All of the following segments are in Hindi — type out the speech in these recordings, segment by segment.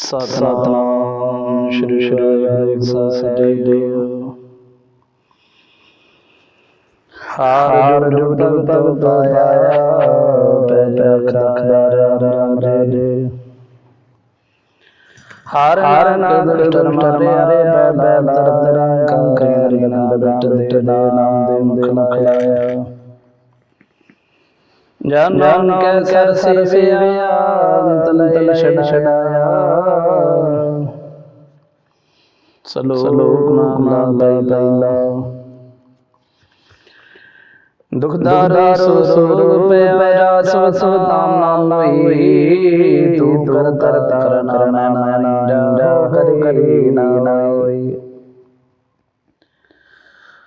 ਸਤਨਾਮ ਸ਼੍ਰੀ ਸ਼੍ਰੀ ਸਾਹਿਬ। ਜੀ ਹਾਰ ਜੁਗ ਤਬ ਪਾਇਆ ਪਹਿਲਾ ਖਦਾਰ ਰਾਮ ਰੇ ਹਾਰ ਹਾਰ ਮਾਰੇ ਪਹਿਲਾ ਕੰਕਰੀ ਬਿਟ ਦੇ ਨਾਮ ਦੇ ਮੁਖ ਲਖਾਇਆ। जनन के सर सिवियांतले षड षडाया सलोक माला लैला दुखदारे स्वरूप मेरा स्वसु ताम नाम लोई तू कर कर कर नर नर नर हरि हरि नाम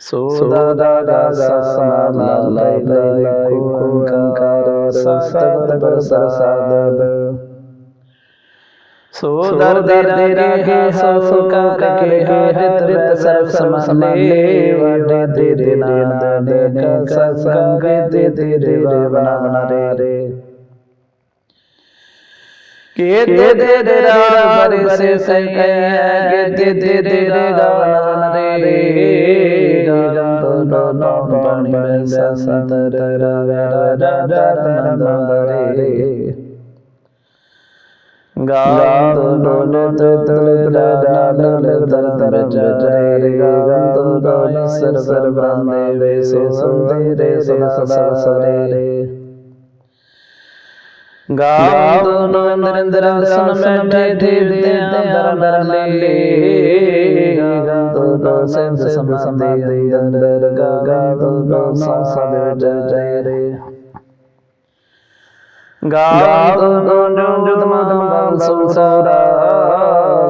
सो दा दा दा सा सा ला ला ला ला को अंकार सा सा दा सा सा दा दा सो दर दर दे रे सो सो का के तर ले दे दे ना दे का दे दे रे बना बना रे रे के दे दे दे रा से के दे दे दे रे रे ਡੋਲਣ ਪਾਣੀ ਬੈ ਸੰਤਰ ਰਵੈ ਰਾਜਾ ਚਰਨ ਮੰਦਰੇ ਗਾਤ ਡੋਲਤ ਤਲ ਦਾਦਾ ਡਲ ਤਰ ਤਰ ਜਰੇ ਗਾਤ ਡੋਲ ਸਰ ਸਰ ਬਾਂਦੇ ਵੇ ਸੋ ਸੰਦੇ ਰੇ ਸਦਾ ਸਰੇ ਗਾਤ ਨਰਿੰਦਰ ਸੁਨ ਮੈਂ ਠੇ ਦੇ ਅੰਦਰ ਅੰਦਰ ਲੈ। ਗਾ ਦੋ ਸੈਂਸ ਸਮਾਧੀ ਦੇ ਅੰਦਰ ਗਾਵੇ ਦੋ ਸੰਸਾ ਦੇ ਵਿੱਚ ਜੈ ਰੇ ਗਾਵਨ ਨੂੰ ਜੁਤ ਮਦਮ ਬਲ ਸੁਸਰਾ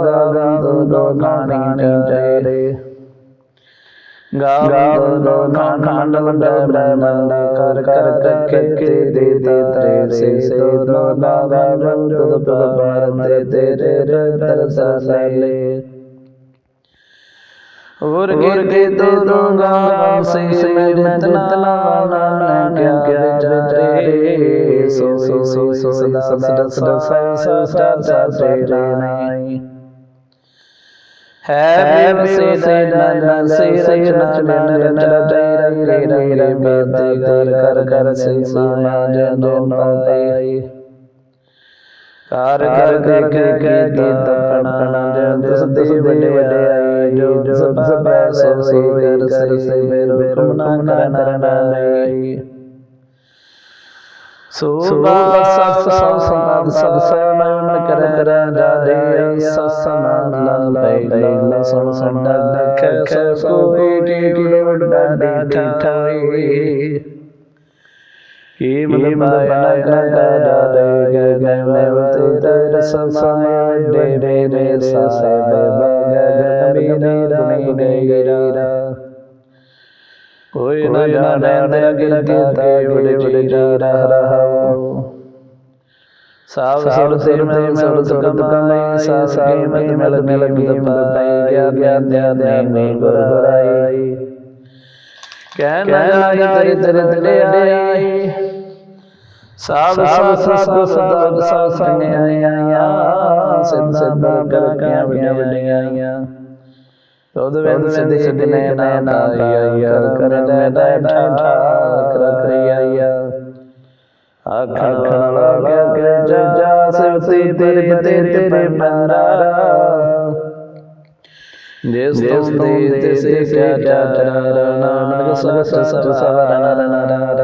ਗਾਵਨ ਦੋ ਕਾਣੀ ਜੈ ਰੇ ਗਾਵਨ ਦੋ ਕਾਂਡਲ ਬ੍ਰਹਮੰਡ ਕਰ ਕਰ ਤੱਕੇ ਤੇ ਦੇ ਤਰੇ ਸੇ ਸੇ ਦੋ ਗਾਵਨ ਦੋ ਪ੍ਰਭਾਰ ਤੇ ਤੇਰੇ ਰਤਨ ਸਲੇ उर्गे के दे दूँगा हमसे मैं तला क्या बेचारे सो सो सो सो सदा सदा सदा सदा सदा सदा है से से नन से से नन नन रे रे रे रे बात कर कर कर से माया जनो पाए ਕਰ ਕਾਰ ਕਰ ਕੇ ਤਪਣਾ ਜਨ ਤਿਸ ਦੇ ਵੱਡੇ ਵੱਡੇ ਆਈ ਜੋ ਸਭ ਸਭ ਸੋ ਸੇ ਕਰ ਸੇ ਮੇਰੋ ਕਰੁਣਾ ਕਰਨਾ ਨਹੀਂ ਸੋ ਬਾਸ ਸਭ ਸਮਾਦ ਸਭ ਸਮਾਨ ਕਰ ਕਰ ਰਾਜੇ ਸਭ ਸਮਾਨ ਲਾ ਲੈ ਲੈ ਸੁਣ ਸੁਣ ਦਖ ਸਭ ਕੋਈ ਟੀ ਟੀ ਵੱਡਾ ਡੀ ਠਾਈ हे मतलब ਕੋਈ ਨਾ ਜਾਣੈ ਅਗਿਲ ਕੀਤਾ ਵਿੜੇ ਵਿੜੇ ਜਾ ਰਹਾਉ ਸਾਬ ਸਭ ਤੇ ਮੈਂ ਸਭ ਸੁਰਤ ਕਮਾਈ ਸਾ ਕੀਮਤ ਮਿਲ ਮਿਲ ਕੀਮਤ ਪਾਈ ਗਿਆ ਗਿਆਨ ਧਿਆਨ ਨੇ ਗੁਰ ਬੁਰਾਈ। ਕਹਿ ਨਾ ਜਾਈ ਤੇਰੇ ਤੇ ਆਈ। साध साध साध साध आया सिद्ध सिद्ध करकियाँ बड़िया बड़िया आया रोद वेद सिद्ध सिद्ध नैना आया कर नैना ठा कर आया आखड़ खड़ा क्या क्या जा सिवती तेरे तेरे पे पंडा देश देश देश देश क्या जा रा रा रा रा रा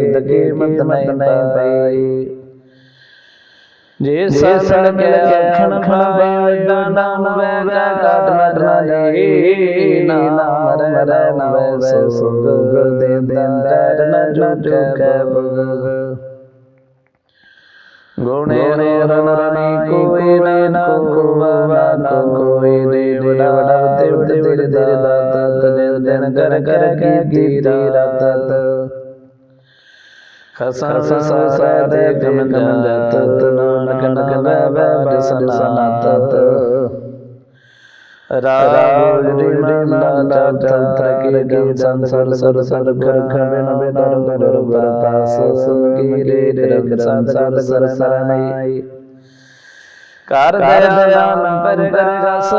ज़िंदगी मत नहीं पाई जे सन के अखन खबाए दाना वे का काट मरना जे ना मर मर ना वे सो सो दे दिन दर न जुट के बग गुणे रन रनी कोई ने ना कोवा ना कोई रे बड़ा बड़ा देव देव देव दाता तने दिन कर कर की रात Hasan sare de kemendat tunan kanak bebe besanat ਰਾਗ ਰਿਮਨ ਤਤ ਤਕੇ ਗਨ ਸੰਤ ਸਰ ਸਰ ਸਰ ਕਰ ਖਵੇ ਨਵੇ ਨਰ ਗੁਰ ਗੁਰ ਪਾਸ। ਸੁਨ ਕੀ ਰੇ ਰੰਗ ਸੰਸਾਰ ਸਰ ਸਰ ਨਹੀਂ कर दया पर रस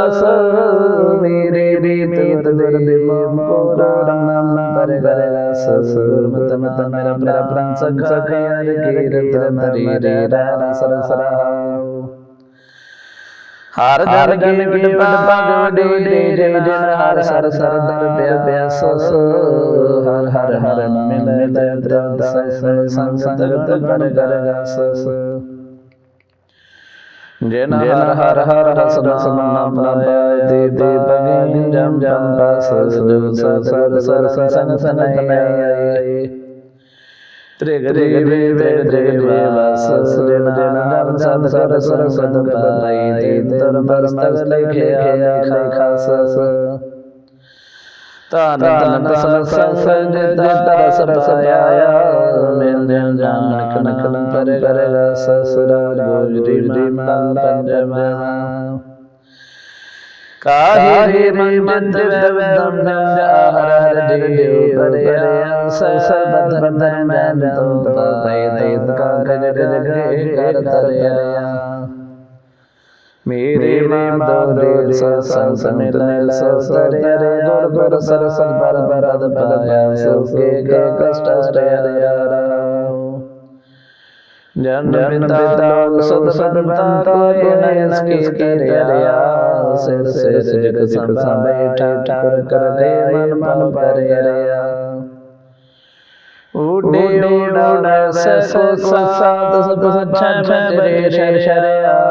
मेरे बेत दर्द को राम पर रस मत मत मेरा मेरा प्राण सख सखयर कीर्तन रे रे रा सर सर हर हर गन विट पद पग डे डे रे जन हर सर सर दर प्या प्या सस हर हर हर मिल दर दर सस संसत कर कर सस। ਜਿਨ ਹਰ ਹਰ ਹਰ ਰਸ ਰਸ ਨਾਮ ਪਾਇ ਦੇ ਦੇ ਬਗੇ ਜਮ ਜਮ ਪਾਸ ਜੋ ਸਰ ਸਰ ਸਰ ਸੰਗ ਸੰਗ ਆਏ। ਤ੍ਰਿਗ ਤ੍ਰਿਗ ਵੇ ਵੇ ਤ੍ਰਿਗ ਵੇ ਵਸ ਜਿਨ ਜਿਨ ਨਾਮ ਸਦ ਸਦ ਸਰ ਸਦ ਪਾਈ ਤੇ ਤਰ ਪਰਮਸ ਲਿਖਿਆ ਲਿਖਾ ਖਾਸ तन तन सत्संग जतर सतया मिल जन जानक नकल कर कर ससुराल गोजरी मन तन जमा काहे मन मंद वेदम हर हर देव परया ससबत बंधन मैं तो तय तय कर कर कर कर तरया मेरे माधव उड़े उड़े उड़े सर रे गुर गुर सर सर पर परद पाया सुखे के कष्ट रे जन पिता लोग सद सदता को नयन की करया सिर से जग सब बैठा ठाकुर कर दे मन मन पर रया उड़े उड़ा ससो ससाद सब अच्छा छरे शरया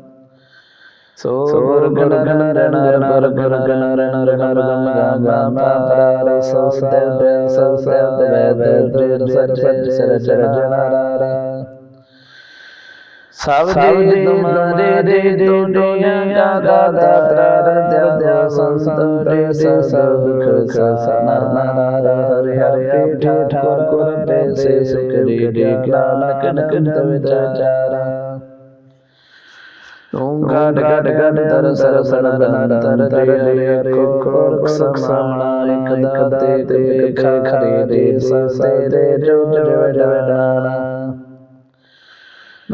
सावधि तुम्हारे रे दुनिया दा दा दा दा दा संसार रे सब खुश सना ना रा हरि हरि ठाकुर को पे से सुख रे रे ना कनक तव जारा ओम गड गड गड दर सर सर दन तर दे रे को कोरक समणा एक दते ते ख खरे रे स से रे जो जो डना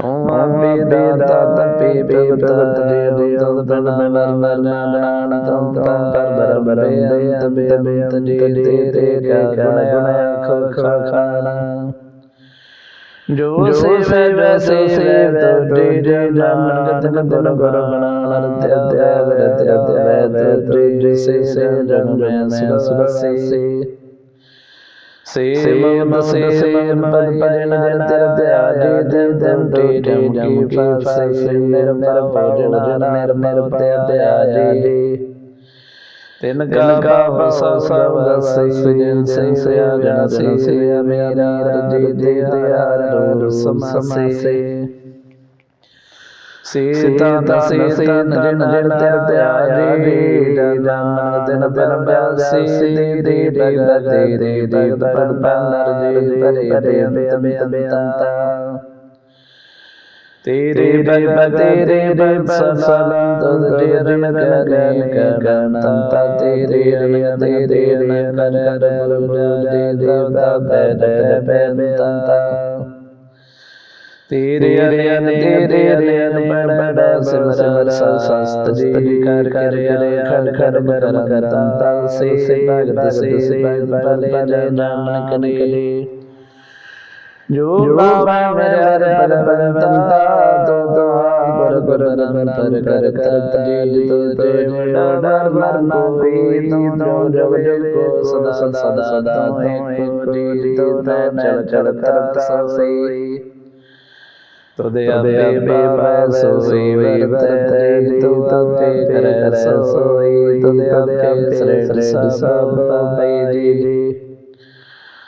ओम अभि दे दत पे पे तर दे रे दत दन मर मर ना ना तम तम पर बर बर दे तबे तबे ते ते ते क गुण गुण ख ख खाना ਜੋ ਸੇਵੈ ਸੋ ਸੇਵੈ ਤੋਰੀ ਜੇ ਨਾਨਕ ਤਨ ਗੁਰ ਗੁਰ ਬਣਾ ਲਰਤਿ ਅਤਿ ਅਤਿ ਤੋਰੀ ਸੇ ਸੇ ਜਨ ਮੈਂ ਸੁਖ ਸੁਖ ਸੇ ਸੇਵਮ ਸੇਵਮ ਪਦ ਪਜਨ ਜਨਤਰ ਧਿਆਜੇ ਤਨ ਤਨ ਤੇ ਜਮ ਕੀ ਫਾਸੇ ਨਿਰਮਲ ਪਜਨ ਨਿਰਮਲ ਧਿਆਜੇ तिनका भाव सब सैजन सैया जन सैया मेरा जी दया रूप समसे सीतन सीतन जन जन त्याया रे जन दिन दिन व्यासी दे दे दे दे दे दे पर पर जे परे परे तमे तमे तंता तेरे बल तेरे बल सफल तुझ रण करे करता तेरे रण तेरे रण कर बुझे देवता पैद पैदता तेरे अरियन तेरे अरियन बड़ बड़ सिमर सस्त जी कर कर कर कर कर करता से से भगत से भगत भले नानक ने। जो बाबा मेरे हर पल बनता तो तो पर पर पर पर कर कर तजी तो ते डर मर कोई तुम जो जब जब को सदा सदा सदा तो एक जी तो चल चल कर सोई तो दे दे बेबा सोई वे तो ते कर सोई तो दे के श्रेष्ठ सब पाई जी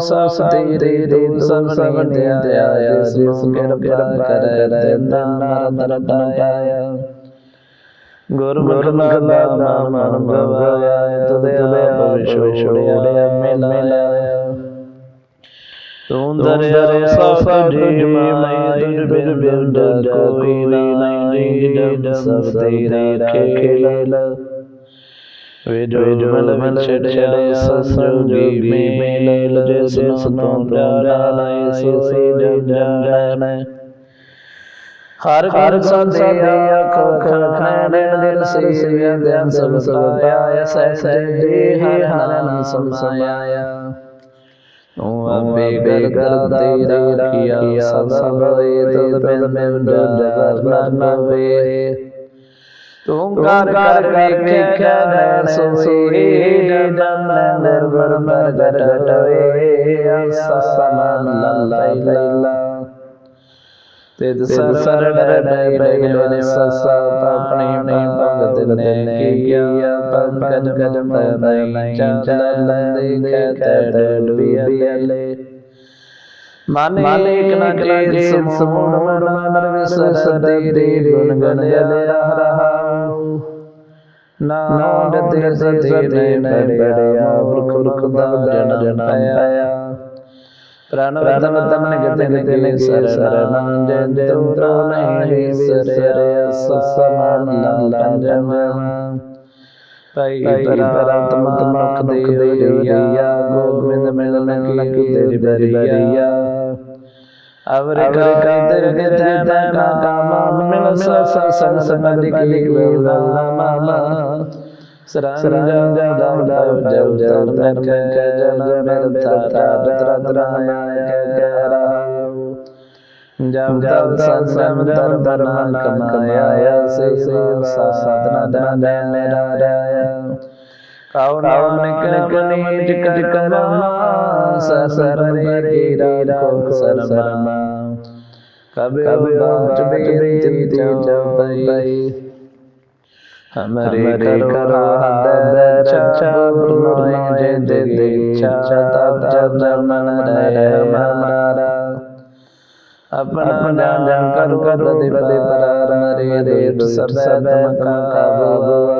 ਸਭ ਤੇਰੇ ਰੂਪ ਸਾਹਮਣੇ ਆਇਆ ਜਿਸ ਨੂੰ ਕਿਰਪਾ ਕਰ ਦਿੰਦਾ ਮਨ ਰਟਾਇਆ ਗੁਰਮੁਖ ਦਾ ਨਾਮ ਗਵਾਇਆ ਤਦੇ ਆਪ ਵਿਛੋੜਿਆ ਮਿਲਾਇਆ। ਤੂੰ ਦਰਿਆ ਸਭ ਜੀ ਮਾਈ ਬਿਨ ਬਿਨ ਕੋਈ ਨਹੀਂ ਜਿਡ ਸਭ ਤੇਰੇ ਖੇਲ। विजो मल मल छड़े संयोगी में मेल जैसे सुनो जाने सोई जब जाने हर हर संदेया को खाने दिल से से ध्यान सब सब पाया सहज जी हर हर समाया ओ अबे कर कर तेरा किया सब सब तो बिन बिन डर न वे तुम कर कर वेख्या सोई जन निर्भर मर गटवे समान लाई लैला तिद सर सर डर डर ने ससा अपने अपने भगत ने किया पंकज गज मनाई चल लंदे कहते डूबियले मानिक समूह मन मन विसर दे गुण गण रहा। ਨਾਮ ਦੇ ਸਤੇ ਨੇ ਬੜਿਆ ਬੁਰਖ ਬੁਰਖ ਦਾ ਜਨ ਜਨ ਪਾਇਆ ਪ੍ਰਾਨ ਵਦਨ ਵਦਨ ਗਤੇ ਗਤੇ ਨੇ ਸਰ ਸਰ ਨਾਮ ਜਨ ਤੁਮ ਤੋ ਨਹੀਂ ਸਰ ਸਸਮਾਨ ਲਾ ਪੰਜਮ ਪਈ ਪਰਾਤਮ ਤਮਕ ਦੇ ਰਿਆ ਗੋਬਿੰਦ ਮਿਲਨ ਕੀ ਤੇਰੀ ਬਰੀਆ जब जब संसम धर धर्म कमाया से साधना धन निराया कौन निक निक नीच कट करमा ससर रे गिरा को शर्मा कब बात बेती जब पई हमरे करो जे दे दे जब मन रहे हमारा। अपना जान कर कर दे दे मरे दे सब काबू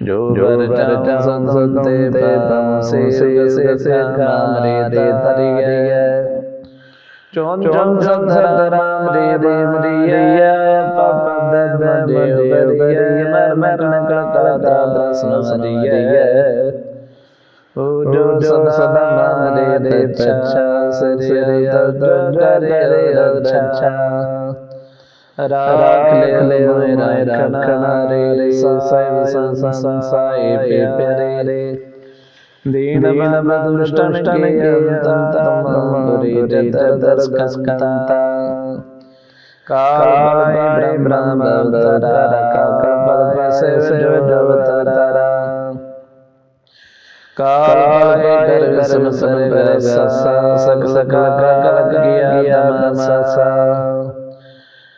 जो वर संसते पम से से से कामरे दे तरिया चोन चोन संधर रे रे मरिया पप दद देव बरिया मर नकल जो सदा रे रे राख ले ले मेरा रखना रे साई संसाई पे प्यारे। रे दीनबदुष्टनकेयन्तमुरीरितदर्शकस्कन्ता कालबाय ब्रह्मवतारा कालबलसेवजवतारा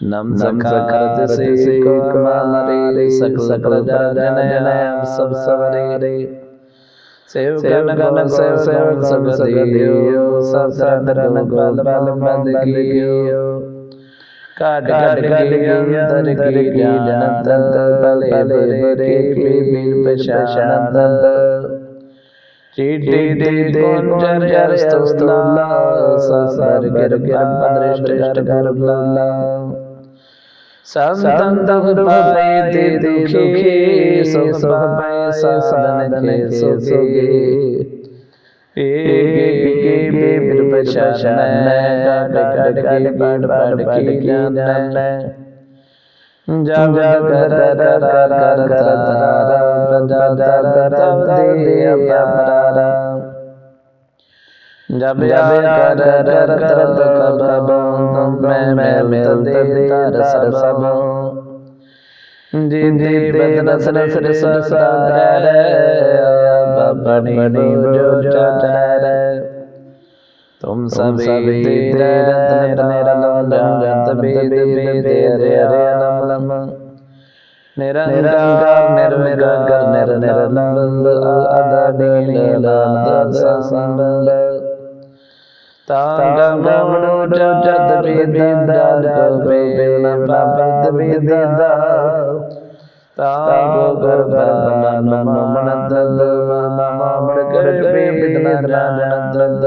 नम सकर से कुमारी सकल जन जन सब सवरे सेव कन कन सेव सेव सब सदियो सब सरन बल बल बंद कियो काट काट कियो अंतर की जानत बले बले के बीर पशानत चीटी दी कुंजर जर स्तुला ससर गिर गिर पदृष्ट कर कर बुला संतन पाए ते दुखी सुख पाए सदन के सुखी ए गे बे बिर पशान काट काट के पाड़ पाड़ की ज्ञान जब कर कर कर कर तारा जब कर कर मैं मैं मिलते तार सर सबों जी जी बदन सर सर सर सर बनी बनी जो चार तुम सब सभी तेरे रत्न रलम जानत बेद बेद रे रे लम लम निरंकार निर्विकार निर निरलम अदानी लीलानंद संबल तांगम गमनु जत बेद दाल को बेद पापित बेद दा तांगो गर्भ मन मन दल मम कर बेद नंद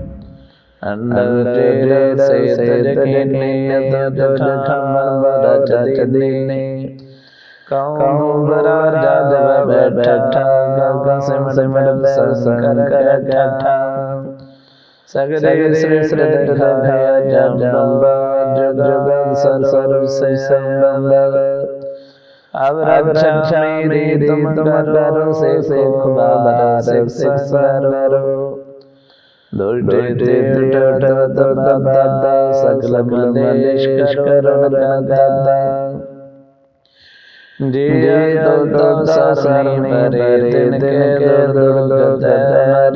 अंडर से तजकिने तज खमन बरच दिने कौन बरा जादव बैठा गगन सिम सिम संकर कठा सगरे श्री श्री देखा भया जगदम्बा जग जगत सर सर्व से संबंध अब रक्षा मेरी तुम करो से से खुदा बरा से से स्वरो सकल मलेश करण दादा जी तो तो सासनी परे तिन के दुर्द दुर्द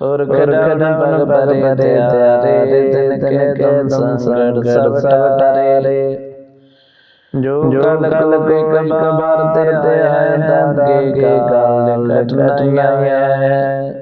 और करकन पग परे त्यारे तिन के तुम संस्कृत सब टरे जो कल कल पे कब कबार ते आए दाद के के काल कटनाया है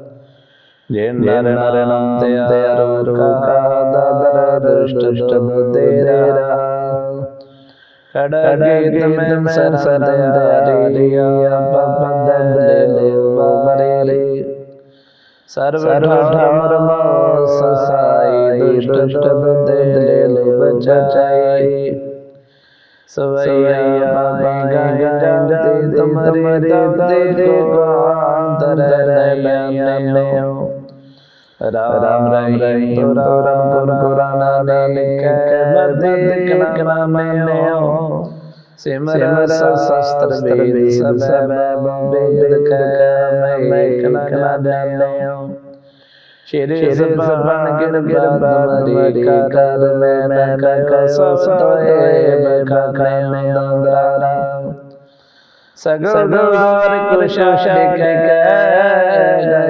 रे तत काला कृपा दंदाय नरत गीता तन कनक मार रे रे से से कर सब सब होई दुष्ट शासन सखे नोई कब कबर जंत में संसारा का कबर बस्ते दया बरारा जिन नर नर नम दयारु का दादर दुष्ट बुद्धेरा खड़गीत में सर सर दयारिया पपद ले ले मरे सर्व ठामर ससाई दुष्ट बुद्धे ले ले बचाई सवैया बाबा गंजती तुम्हारे दे को अंतर नया नया राम रहीम तो राम गुरु कुराना नानक मदद कला में हो। सिमर शास्त्र वेद सब वेद कला कला जाने हो। श्री सबन गिर गिर बारी कर में न कर सोए बखने नंदारा सगल द्वार कुशाश के जय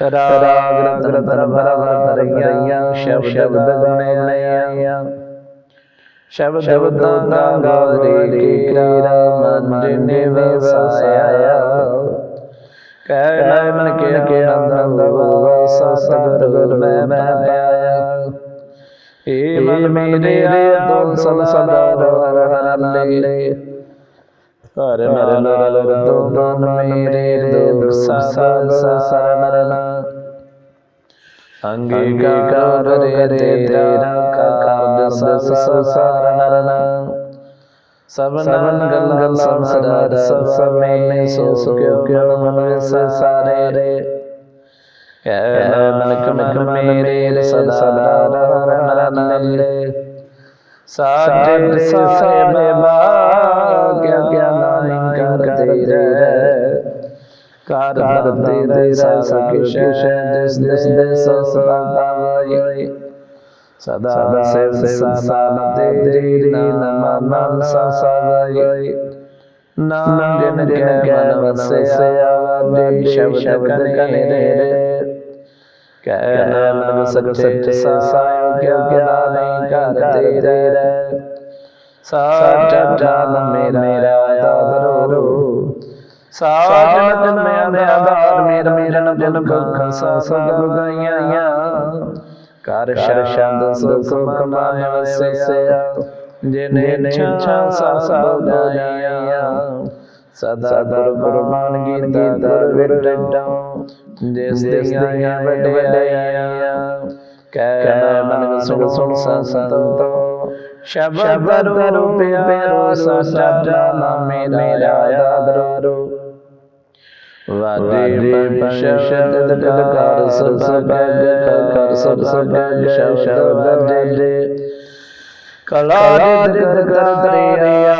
ਰਾਗ ਰਤਨ ਭਰ ਭਰ ਭਰੀਆਂ ਸ਼ਬਦ ਗੁਣਿਆ ਸ਼ਬਦ ਸ਼ਬਦਾਂ ਦਾ ਗਾਵਰੀ ਕੀਰਾ ਮਨ ਜਿਨੇ ਵਸਾਇਆ ਕਹਿ ਨਾਮਨ ਕੇ ਕੇ ਆਨੰਦ ਸਤਿਗੁਰ ਮੈਂ ਪਾਇਆ ਏ ਮਨ ਮੇਰੇ ਦੋ ਸੰਸਾਰ ਹਰ ਹਰ ਲੈ हर मर मर दो मन मेरे दुख सब सर मरना अंगीकार रे तेरा कर्म सब सर मरना सब नमन गंगल सब सर सब सब में सो सो क्यों मन में सारे रे नानक मक मेरे रे सदा सदा मरना रे सारे सारे बा क्या क्या कर दे दे सकिश दिस दिस दिस सदावय सदा से सदा दे दे नम नम ससवय नाम जिन जिन के मन से अवदे शब्द कने रे कहना नम सत्य साय के ज्ञान कर दे दे सच जान मेरा दादरो ਸਾਜਨ ਜਨ ਮੈਂ ਦੇ ਆਧਾਰ ਮੇਰ ਮੇਰਨ ਜਨ ਕਖ ਸਭ ਗਾਈਆਂ ਕਰ ਸ਼ਬਦ ਸੁਖ ਕਮਾਇ ਵਸਿਆ। ਜਿਨੇ ਇੱਛਾ ਸਭ ਬੁਝਾਈਆਂ ਸਦਾ ਦਰ ਗੁਰਬਾਨ ਗੀਤਾ ਦਰ ਵਿਟਟਾਂ ਜਿਸ ਦੀਆਂ ਵਡਿਆਈਆਂ। ਕਹਿ ਮਨ ਸੁਣ ਸੁਣ ਸੰਤੋ। ਸ਼ਬਦ ਰੂਪ ਪਿਆਰੋ ਸਾਚਾ ਨਾਮੇ ਮੇਰਾ ਆਦਰੋ ਵਾਦੇ ਪੰਸ਼ਬਦ ਕਰ ਸਭ ਬੈਗ ਕਰ ਸਭ ਬੈਗ ਸ਼ਬਦ ਦੇ ਕਲਾ ਜਿਤ ਕਰਤਰਿਆ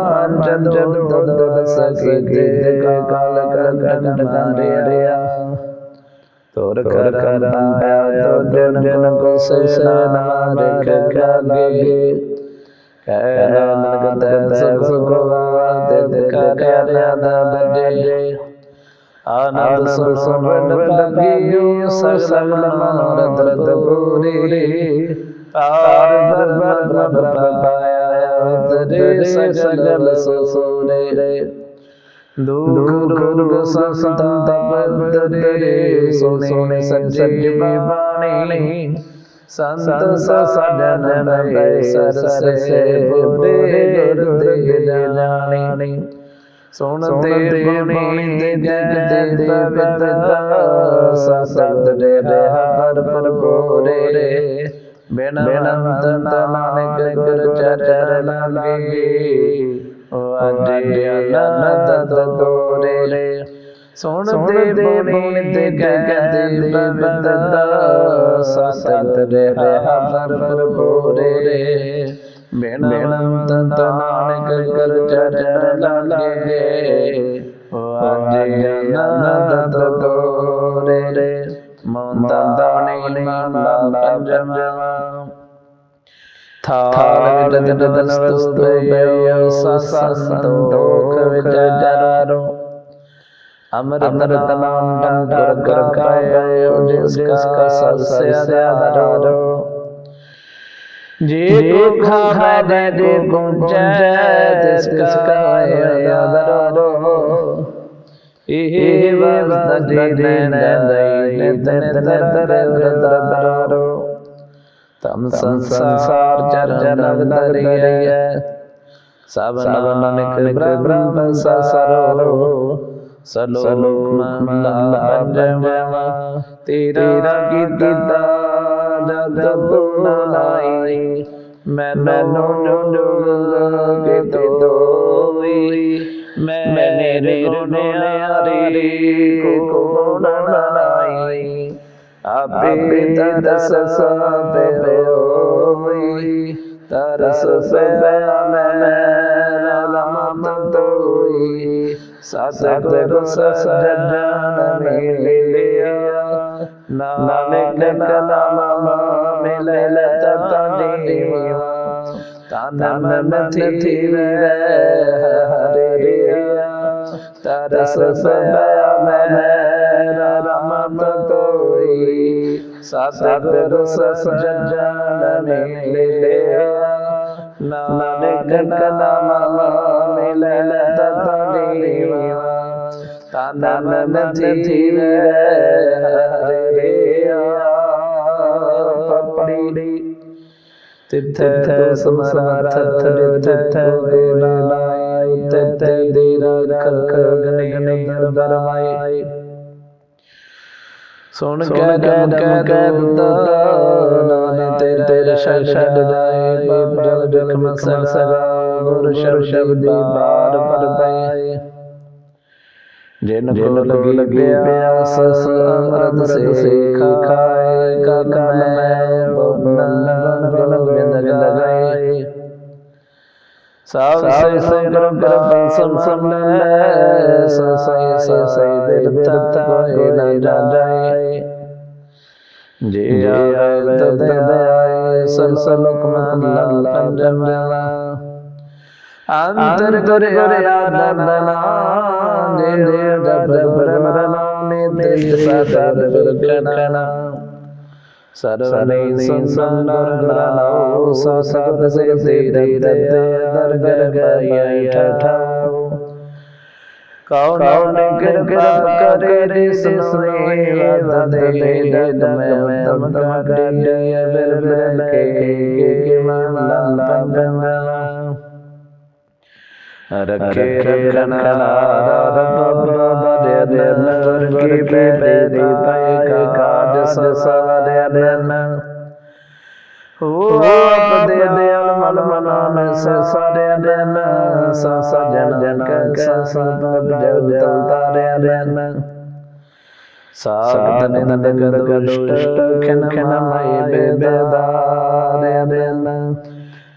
ਮਨ ਜਦ ਦੁੱਧ ਦੁੱਧ ਸਕੇ ਦੇ ਕਾਲ ਕਰਨ ਮਾਰਿਆ। ਤੋਰ ਕਰ ਕਰ ਆਇਆ ਦਿਨ ਦਿਨ ਕੋ ਸੇਨਾ ਮਾਰੇ ਕਗੇ ਕਹਿ ਨਾਨਕ ਤੈ ਸੁਖ ਸੁਖ ਵਾਦੇ ਕਰ ਕਰ ਦਾ ਬੱਜੇ ਆਨੰਦ ਸੁਣ ਸੁਣ ਵੰਡ ਲੱਗਿਓ ਸਗਲ ਮਨੋਰਥ ਰਤ ਪੂਰੀ ਤਾਰ ਬ੍ਰਹਮ ਬ੍ਰਹਮ ਪਾਇਆ ਤਰੇ ਸਗਲ ਸੋਰੇ ਦੁਖ ਦੁਖ ਸੰਤਪ ਤਰੇ ਸੋਨੇ ਸੱਜੇ ਬਾਣੀ ਸੰਤ ਸਜਨ ਮੈਂ ਸਰਸੇ ਬੁਰੇ ਗੁਰ ਦੇ ਜਾਣੀ ਸੁਣਦੇ ਬਾਣੀ ਦੇ ਜਗ ਦੇ ਪਿਤਾ ਸਤਿ ਦੇ ਰਹਾ ਪਰ ਪਰ ਬੋਰੇ ਬਿਨ ਬੇਨੰਤ ਨਾਨਕ ਗੁਰ ਚਰਨ ਲਾਗੇ। ਵਾਜੇ ਅਨੰਦ ਤੋਰੇ। ਸੁਣਦੇ ਬਾਣੀ ਦੇ ਜਗ ਦੇ ਪਿਤਾ ਸਤਿ ਦੇ ਰਹਾ ਪਰ बेणम तनान कर चरण लगे। अजनत तोरे रे मंदाने माला पंजमा। थारदस्तुपेयससंतोखविचारो अमृतनाम डंडर कर काय जिसका सबसे ज़्यादा रो जी खबर तम संसार सब ब्रह्म सलोक मंगल तेरा गीता ਜੇ ਗੁੰਜੈ ਤਿਸ ਕਾ ਆਧਾਰੋ ਇਹ ਵਸਦਾ ਜੀ ਨੈਂਦਈ ਨਿਤ ਨਿਤ ਦਰਦਰੋ ਤਮ ਸੰਸਾਰ ਚਰਨ ਦਰਿਐ ਸਭ ਨਾਨਕ ਬ੍ਰਹਮ ਸਸਰੋ ਸਲੋਕ ਮਹਲਾ ਪੰਜਵਾ ਤੇਰਾ ਕੀਤਾ ਜਦ ਤੂੰ ਨਾਈ ਮੈਨੂੰ ਜੁਗ ਕੇ ਤੋਈ ਮੈਨੇ ਗੁਨਿਆਰੀ ਕੋ ਗੁਣ ਨਾਈ ਆਪੇ ਦਸ ਸਭੇ ਹੋਈ ਤਰਸ ਪਿਆ ਮੈਂ ਰਮਤ ਤੋਈ ਸਤਿਗੁਰ ਸਜਣ ਮਿਲਿਆ नानक नाम मिलल तदेवा तनम मथि हरे तरस मैं रमत तोई सतगुरु सज्जन मिले नानक नाम मिलल तदेवा ਤਨ ਮਨ ਥੀਵੇ ਹਰਿਆ ਪਪੜੀ ਤਿੱਥ ਤੋ ਸਮਰਥ ਤਿੱਥ ਕੋਏ ਨਾਈ ਤਿੱਥ ਦੀ ਰਖ ਗਨ ਗਨ ਦਰਮਾਈ ਸੁਣ ਕੇ ਦਮ ਕੇ ਨਾਨੇ ਤੇਰੇ ਤੇਰੇ ਛੱਡ ਜਾਏ ਪਾਪ ਜਲ ਜਲ ਮਸਰ ਗੁਰ ਸ਼ਬਦ ਸ਼ਬਦੀ ਬਾਰ ਪਰ ਪਏ। ਜਿਨ ਕੋ ਲਗੀ ਪਿਆਸ ਅਮਰਤ ਸੇ ਖਾਏ ਕਰ ਮੈਂ ਬੋਲਨ ਗਲ ਬਿੰਦ ਗਏ ਸਾਵ ਸੇ ਸੰਗਰ ਕਰ ਸਮ ਸਮ ਲੈ ਸਸੈ ਸਸੈ ਬਿਰਤ ਕੋਏ ਨਾ ਜਾਏ ਜੇ ਆਏ ਤਦ ਆਏ ਸਰ ਸਲੋਕ ਮਨ ਪੰਜਵਾ ਅੰਤਰ अंतर करे करे आदरना देव जब परमरना तेरे साथ करना सर्वनै संदरना सो सबसे तेरे दर गर गय ठठा कौन कर कर करे सुने दे दे मैं तम तम कर के के मन तम तम रखे रखना दे दे नर की पे दे दे पे का दस सारे दिन वो आप दे दे मन मनाने से सारे दिन सजन जन का ससद जल जल तारे दिन सागत निंद गद गद खन खन मई बेदारे दिन